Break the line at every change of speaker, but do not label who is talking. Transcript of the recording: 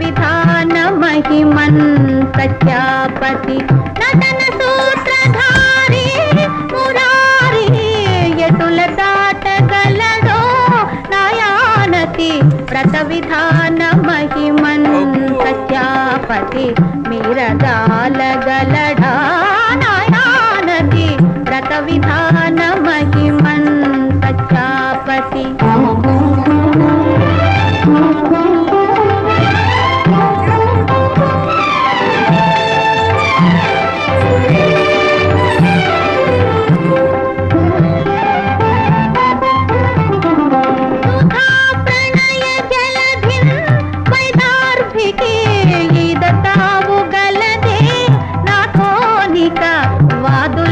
Vidhan महिमन् सत्यापति नटन सूत्रधारी Murari यतुलताटगलदो नयानति व्रतविधान महिमन् सत्यापति मिरदालगलढा नयानति व्रतविधान महिमन् सत्यापति వాదు